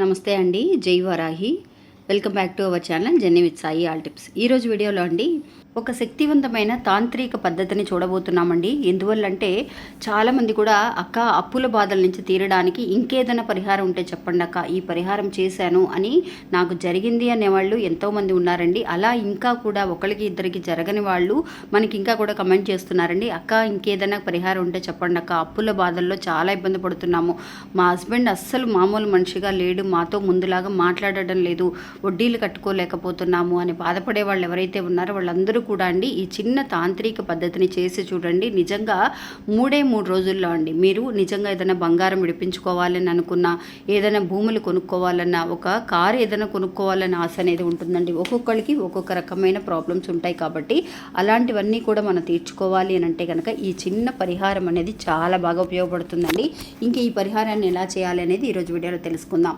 నమస్తే అండి జై Varahi. Welcome back to our channel Jenny with Sai all tips. ఈరోజు వీడియోలో అండి ఒక శక్తివంతమైన తాంత్రిక పద్ధతిని చూడబోతున్నామండి. ఎందువల్లంటే చాలామంది కూడా అక్క అప్పుల బాధల నుంచి తీరడానికి ఇంకేదైనా పరిహారం ఉంటే చెప్పండి అక్క ఈ పరిహారం చేశాను అని నాకు జరిగింది అనేవాళ్ళు ఎంతోమంది ఉన్నారండి. అలా ఇంకా కూడా ఒకరికి ఇద్దరికి జరగని వాళ్ళు మనకి ఇంకా కూడా కమెంట్ చేస్తున్నారండి. అక్క ఇంకేదైనా పరిహారం ఉంటే చెప్పండి అక్క అప్పుల బాధల్లో చాలా ఇబ్బంది పడుతున్నాము. మా హస్బెండ్ అస్సలు మామూలు మనిషిగా లేడు మాతో ముందులాగా మాట్లాడడం లేదు వడ్డీలు కట్టుకోలేకపోతున్నాము అని బాధపడే వాళ్ళు ఎవరైతే ఉన్నారో వాళ్ళందరూ కూడా అండి ఈ చిన్న తాంత్రిక పద్ధతిని చేసి చూడండి. నిజంగా మూడే మూడు రోజుల్లో అండి మీరు నిజంగా ఏదైనా బంగారం విడిపించుకోవాలని అనుకున్నా ఏదైనా భూములు కొనుక్కోవాలన్నా ఒక కారు ఏదైనా కొనుక్కోవాలన్న ఆశ అనేది ఉంటుందండి. ఒక్కొక్కరికి ఒక్కొక్క రకమైన ప్రాబ్లమ్స్ ఉంటాయి కాబట్టి అలాంటివన్నీ కూడా మనం తీర్చుకోవాలి అని అంటే కనుక ఈ చిన్న పరిహారం అనేది చాలా బాగా ఉపయోగపడుతుందండి. ఇంకా ఈ పరిహారాన్ని ఎలా చేయాలి అనేది ఈరోజు వీడియోలో తెలుసుకుందాం.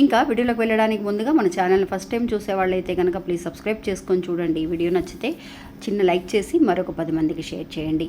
ఇంకా వీడియోలోకి వెళ్ళడానికి ముందుగా మన ఛానల్ని ఫస్ట్ టైం చూసేవాళ్ళైతే కనుక ప్లీజ్ సబ్స్క్రైబ్ చేసుకొని చూడండి. ఈ వీడియో నచ్చితే చిన్న లైక్ చేసి మరొక పది మందికి షేర్ చేయండి.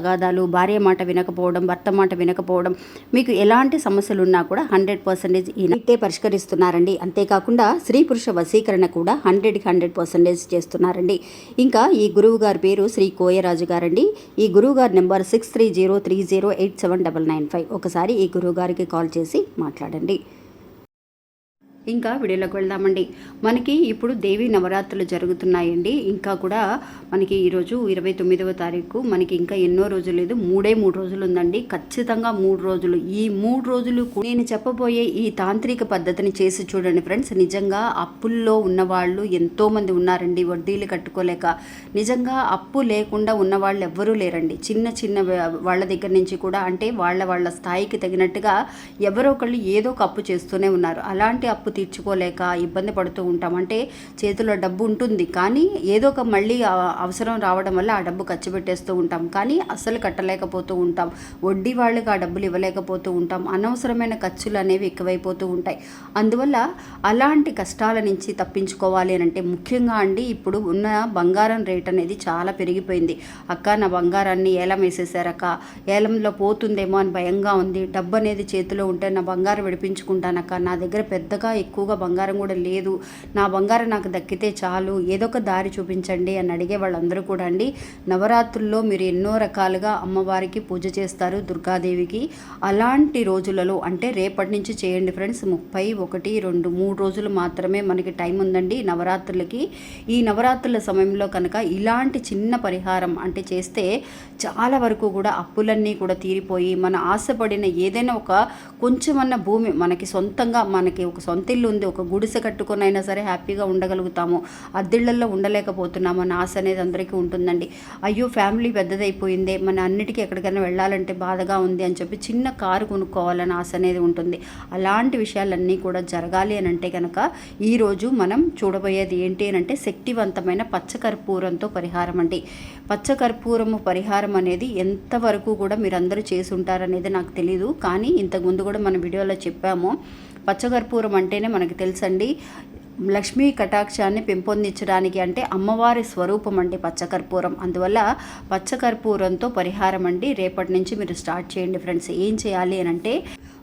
తగాదాలు భార్య మాట వినకపోవడం భర్త మాట వినకపోవడం మీకు ఎలాంటి సమస్యలు ఉన్నా కూడా హండ్రెడ్ పర్సెంటేజ్ ఇట్టే పరిష్కరిస్తున్నారండి. అంతేకాకుండా స్త్రీ పురుష వశీకరణ కూడా హండ్రెడ్కి హండ్రెడ్ పర్సెంటేజ్ చేస్తున్నారండి. ఇంకా ఈ గురువు గారి పేరు శ్రీ కోయరాజు గారండి. ఈ గురువు గారి number six three zero three zero eight seven double nine five. ఒకసారి ఈ గురువు గారికి కాల్ చేసి మాట్లాడండి. ఇంకా వీడియోలోకి వెళ్దామండి. మనకి ఇప్పుడు దేవి నవరాత్రులు జరుగుతున్నాయండి. ఇంకా కూడా మనకి ఈరోజు ఇరవై తొమ్మిదవ తారీఖు. మనకి ఇంకా ఎన్నో రోజులు లేదు. మూడే మూడు రోజులు ఉందండి. ఖచ్చితంగా మూడు రోజులు. ఈ మూడు రోజులు నేను చెప్పబోయే ఈ తాంత్రిక పద్ధతిని చేసి చూడండి ఫ్రెండ్స్. నిజంగా అప్పుల్లో ఉన్నవాళ్ళు ఎంతోమంది ఉన్నారండి. వడ్డీలు కట్టుకోలేక. నిజంగా అప్పు లేకుండా ఉన్న వాళ్ళు ఎవ్వరూ లేరండి. చిన్న చిన్న వాళ్ళ దగ్గర నుంచి కూడా అంటే వాళ్ళ వాళ్ళ స్థాయికి తగినట్టుగా ఎవరో ఒకళ్ళు ఏదో ఒక అప్పు చేస్తూనే ఉన్నారు. అలాంటి అప్పు తీర్చుకోలేక ఇబ్బంది పడుతూ ఉంటాం. అంటే చేతిలో డబ్బు ఉంటుంది కానీ ఏదో ఒక మళ్ళీ అవసరం రావడం వల్ల ఆ డబ్బు ఖర్చు పెట్టేస్తూ ఉంటాం. కానీ అస్సలు కట్టలేకపోతూ ఉంటాం. వడ్డీ వాళ్ళకి ఆ డబ్బులు ఇవ్వలేకపోతూ ఉంటాం. అనవసరమైన ఖర్చులు అనేవి ఎక్కువైపోతూ ఉంటాయి. అందువల్ల అలాంటి కష్టాల నుంచి తప్పించుకోవాలి అని అంటే ముఖ్యంగా అండి ఇప్పుడు ఉన్న బంగారం రేట్ అనేది చాలా పెరిగిపోయింది. అక్క నా బంగారాన్ని ఏలం వేసేసారక్క ఏలంలో పోతుందేమో అని భయంగా ఉంది. డబ్బు అనేది చేతిలో ఉంటే నా బంగారం విడిపించుకుంటానక్క నా దగ్గర పెద్దగా ఎక్కువగా బంగారం కూడా లేదు. నా బంగారం నాకు దక్కితే చాలు. ఏదో ఒక దారి చూపించండి అని అడిగే వాళ్ళందరూ కూడా అండి. నవరాత్రుల్లో మీరు ఎన్నో రకాలుగా అమ్మవారికి పూజ చేస్తారు దుర్గాదేవికి. అలాంటి రోజులలో అంటే రేపటి నుంచి చేయండి ఫ్రెండ్స్. ముప్పై ఒకటి రెండు మూడు రోజులు మాత్రమే మనకి టైం ఉందండి నవరాత్రులకి. ఈ నవరాత్రుల సమయంలో కనుక ఇలాంటి చిన్న పరిహారం అంటే చేస్తే చాలా వరకు కూడా అప్పులన్నీ కూడా తీరిపోయి మన ఆశపడిన ఏదైనా ఒక కొంచెమన్న భూమి మనకి సొంతంగా మనకి ఒక సొంత ఇల్లు ఉంది. ఒక గుడిసె కట్టుకొని అయినా సరే హ్యాపీగా ఉండగలుగుతాము. అద్దిళ్ళలో ఉండలేకపోతున్నాము. అని ఆశ అనేది అందరికీ ఉంటుందండి. అయ్యో ఫ్యామిలీ పెద్దదైపోయిందే. మన అన్నిటికీ ఎక్కడికైనా వెళ్ళాలంటే బాధగా ఉంది అని చెప్పి చిన్న కారు కొనుక్కోవాలని ఆశ అనేది ఉంటుంది. అలాంటి విషయాలన్నీ కూడా జరగాలి అని అంటే కనుక ఈరోజు మనం చూడబోయేది ఏంటి అని అంటే శక్తివంతమైన పచ్చకర్పూరంతో పరిహారం అండి. పచ్చకర్పూరము పరిహారం అనేది ఎంతవరకు కూడా మీరందరూ చేసి ఉంటారనేది నాకు తెలియదు కానీ ఇంతకుముందు కూడా మన వీడియోలో చెప్పాము. పచ్చకర్పూరం అంటేనే మనకు తెలుసండి. లక్ష్మీ కటాక్షాన్ని పెంపొందించడానికి అంటే అమ్మవారి స్వరూపం అండి పచ్చకర్పూరం. అందువల్ల పచ్చకర్పూరంతో పరిహారం అండి. రేపటి నుంచి మీరు స్టార్ట్ చేయండి ఫ్రెండ్స్. ఏం చేయాలి అని అంటే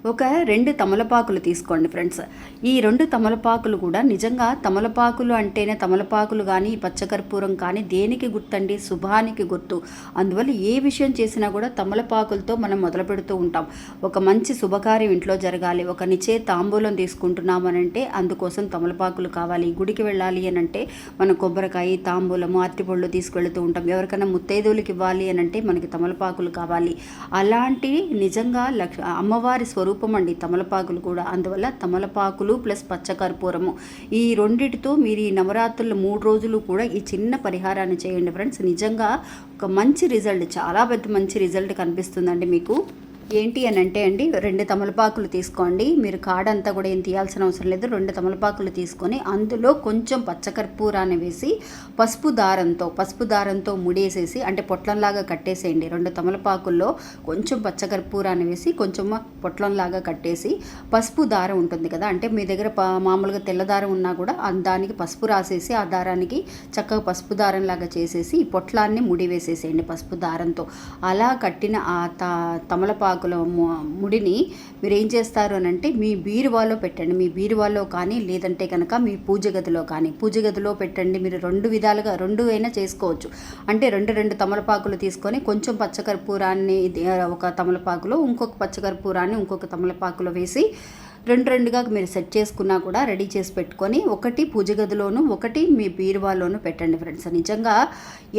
ఒక రెండు తమలపాకులు తీసుకోండి ఫ్రెండ్స్. ఈ రెండు తమలపాకులు కూడా నిజంగా తమలపాకులు అంటేనే తమలపాకులు కానీ పచ్చకర్పూరం కానీ దేనికి గుర్తండి? శుభానికి గుర్తు. అందువల్ల ఏ విషయం చేసినా కూడా తమలపాకులతో మనం మొదలు పెడుతూ ఉంటాం. ఒక మంచి శుభకార్యం ఇంట్లో జరగాలి. ఒక నిచే తాంబూలం తీసుకుంటున్నామనంటే అందుకోసం తమలపాకులు కావాలి. గుడికి వెళ్ళాలి అని అంటే మనం కొబ్బరికాయ తాంబూలము అరటిపళ్ళు తీసుకెళ్తూ ఉంటాం. ఎవరికైనా ముత్తైదువులకి ఇవ్వాలి అని అంటే మనకి తమలపాకులు కావాలి. అలాంటి నిజంగా లక్ష అమ్మవారి స్వరూపం అండి తమలపాకులు కూడా. అందువల్ల తమలపాకులు ప్లస్ పచ్చకర్పూరము. ఈ రెండిటితో మీరు ఈ నవరాత్రుల మూడు రోజులు కూడా ఈ చిన్న పరిహారాన్ని చేయండి ఫ్రెండ్స్. నిజంగా ఒక మంచి రిజల్ట్ చాలా పెద్ద మంచి రిజల్ట్ కనిపిస్తుందండి మీకు. ఏంటి అని అంటే అండి రెండు తమలపాకులు తీసుకోండి. మీరు కాడంతా కూడా ఏం తీయాల్సిన అవసరం లేదు. రెండు తమలపాకులు తీసుకొని అందులో కొంచెం పచ్చకర్పూరాన్ని వేసి పసుపు దారంతో పసుపు దారంతో ముడేసేసి అంటే పొట్లంలాగా కట్టేసేయండి. రెండు తమలపాకుల్లో కొంచెం పచ్చకర్పూరాన్ని వేసి కొంచెం పొట్లంలాగా కట్టేసి పసుపు దారం ఉంటుంది కదా అంటే మీ దగ్గర మామూలుగా తెల్ల దారం ఉన్నా కూడా దానికి పసుపు రాసేసి ఆ దారానికి చక్కగా పసుపు దారంలాగా చేసేసి ఈ పొట్లాన్ని ముడి వేసేసేయండి పసుపు దారంతో. అలా కట్టిన ఆ త తమలపాకుల ముడిని మీరు ఏం చేస్తారు అని అంటే మీ బీరువాలో పెట్టండి. మీ బీరువాలో కానీ లేదంటే కనుక మీ పూజ గదిలో కానీ. పూజ గదిలో పెట్టండి. మీరు రెండు విధాలుగా రెండు అయినా చేసుకోవచ్చు. అంటే రెండు రెండు తమలపాకులు తీసుకొని కొంచెం పచ్చకర్పూరాన్ని ఒక తమలపాకులో ఇంకొక పచ్చకర్పూరాన్ని ఇంకొక తమలపాకులో వేసి రెండు రెండుగా మీరు సెట్ చేసుకున్నా కూడా రెడీ చేసి పెట్టుకొని ఒకటి పూజ గదిలోను ఒకటి మీ బీరువాలోను పెట్టండి ఫ్రెండ్స్. నిజంగా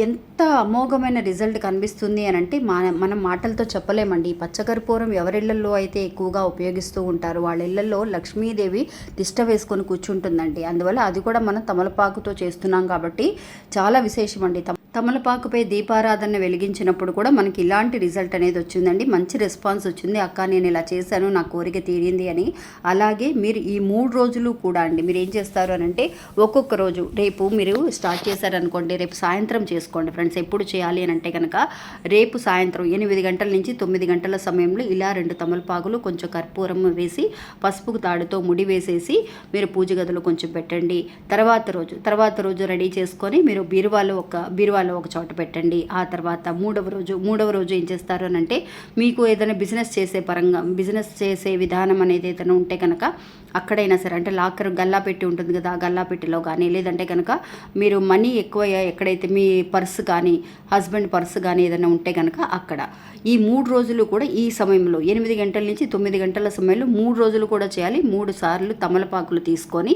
ఎంత అమోఘమైన రిజల్ట్ కనిపిస్తుంది అని అంటే మన మనం మాటలతో చెప్పలేమండి. ఈ పచ్చకర్పూరం ఎవరిళ్ళలో అయితే ఎక్కువగా ఉపయోగిస్తూ ఉంటారు? వాళ్ళ ఇళ్ళలో లక్ష్మీదేవి తిష్ట వేసుకొని కూర్చుంటుందండి. అందువల్ల అది కూడా మనం తమలపాకుతో చేస్తున్నాం కాబట్టి చాలా విశేషం అండి తమలపాకుపై దీపారాధన వెలిగించినప్పుడు కూడా మనకి ఇలాంటి రిజల్ట్ అనేది వచ్చిందండి. మంచి రెస్పాన్స్ వచ్చింది. అక్క నేను ఇలా చేశాను నా కోరిక తీరింది అని. అలాగే మీరు ఈ మూడు రోజులు కూడా అండి మీరు ఏం చేస్తారు అని అంటే ఒక్కొక్క రోజు రేపు మీరు స్టార్ట్ చేశారనుకోండి రేపు సాయంత్రం చేసుకోండి ఫ్రెండ్స్ ఎప్పుడు చేయాలి అని అంటే కనుక రేపు సాయంత్రం ఎనిమిది గంటల నుంచి తొమ్మిది గంటల సమయంలో ఇలా రెండు తమలపాకులు కొంచెం కర్పూరం వేసి పసుపు తాడుతో ముడి వేసేసి మీరు పూజ గదిలో కొంచెం పెట్టండి. తర్వాత రోజు తర్వాత రోజు రెడీ చేసుకొని మీరు బీరువాలో ఒక బీరువా బీరువాలో ఒక చోట పెట్టండి. ఆ తర్వాత మూడవ రోజు మూడవ రోజు ఏం చేస్తారు అని అంటే మీకు ఏదైనా బిజినెస్ చేసే పరంగా బిజినెస్ చేసే విధానం అనేది ఏదైనా ఉంటే కనుక అక్కడైనా సరే అంటే లాకర్ గల్లా పెట్టి ఉంటుంది కదా ఆ గల్లా పెట్టిలో కానీ లేదంటే కనుక మీరు మనీ ఎక్కువ ఎక్కడైతే మీ పర్స్ కానీ హస్బెండ్ పర్స్ కానీ ఏదైనా ఉంటే కనుక అక్కడ. ఈ మూడు రోజులు కూడా ఈ సమయంలో ఎనిమిది గంటల నుంచి తొమ్మిది గంటల సమయంలో మూడు రోజులు కూడా చేయాలి. మూడు సార్లు తమలపాకులు తీసుకొని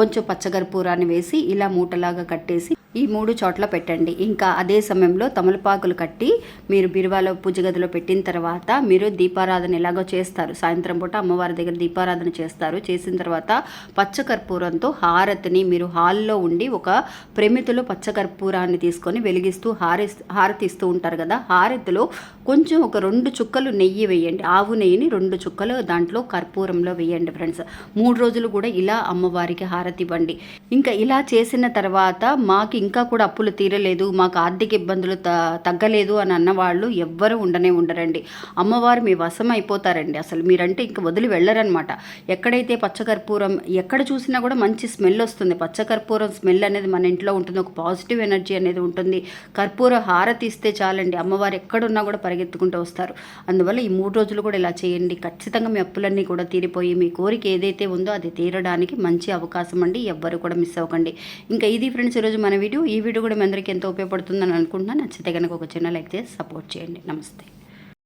కొంచెం పచ్చగర్పూరాన్ని వేసి ఇలా మూటలాగా కట్టేసి ఈ మూడు చోట్ల పెట్టండి. ఇంకా అదే సమయంలో తమలపాకులు కట్టి మీరు బిరువాలో పూజ గదిలో పెట్టిన తర్వాత మీరు దీపారాధన ఎలాగో చేస్తారు. సాయంత్రం పూట అమ్మవారి దగ్గర దీపారాధన చేస్తారు. చేసిన తర్వాత పచ్చకర్పూరంతో హారతిని మీరు హాల్లో ఉండి ఒక ప్రమితిలో పచ్చకర్పూరాన్ని తీసుకొని వెలిగిస్తూ హారి హారతి ఇస్తూ ఉంటారు కదా. హారతిలో కొంచెం ఒక రెండు చుక్కలు నెయ్యి వేయండి. ఆవు నెయ్యిని రెండు చుక్కలు దాంట్లో కర్పూరంలో వేయండి ఫ్రెండ్స్. మూడు రోజులు కూడా ఇలా అమ్మవారికి హారతి ఇవ్వండి. ఇంకా ఇలా చేసిన తర్వాత మాకు ఇంకా కూడా అప్పులు తీరలేదు మాకు ఆర్థిక ఇబ్బందులు త తగ్గలేదు అని అన్నవాళ్ళు ఎవ్వరూ ఉండనే ఉండరండి. అమ్మవారు మీ వశం అయిపోతారండి. అసలు మీరంటే ఇంక వదిలి వెళ్ళరనమాట ఎక్కడైతే పచ్చకర్పూరం ఎక్కడ చూసినా కూడా మంచి స్మెల్ వస్తుంది. పచ్చకర్పూరం స్మెల్ అనేది మన ఇంట్లో ఉంటుంది. ఒక పాజిటివ్ ఎనర్జీ అనేది ఉంటుంది. కర్పూర హారతి ఇస్తే చాలండి. అమ్మవారు ఎక్కడున్నా కూడా పరిగెత్తుకుంటూ వస్తారు. అందువల్ల ఈ మూడు రోజులు కూడా ఇలా చేయండి. ఖచ్చితంగా మీ అప్పులన్నీ కూడా తీరిపోయి మీ కోరిక ఏదైతే ఉందో అది తీరడానికి మంచి అవకాశం అండి. ఎవ్వరు కూడా మిస్ అవ్వకండి. ఇంకా ఇది ఫ్రెండ్స్ ఈరోజు మన వీడియో ఈ వీడియో కూడా మీ అందరికీ ఎంతో ఉపయోగపడుతుందని అనుకుంటున్నాను. నచ్చితే కనుక ఒక చిన్న లైక్ చేసి సపోర్ట్ చేయండి. నమస్తే.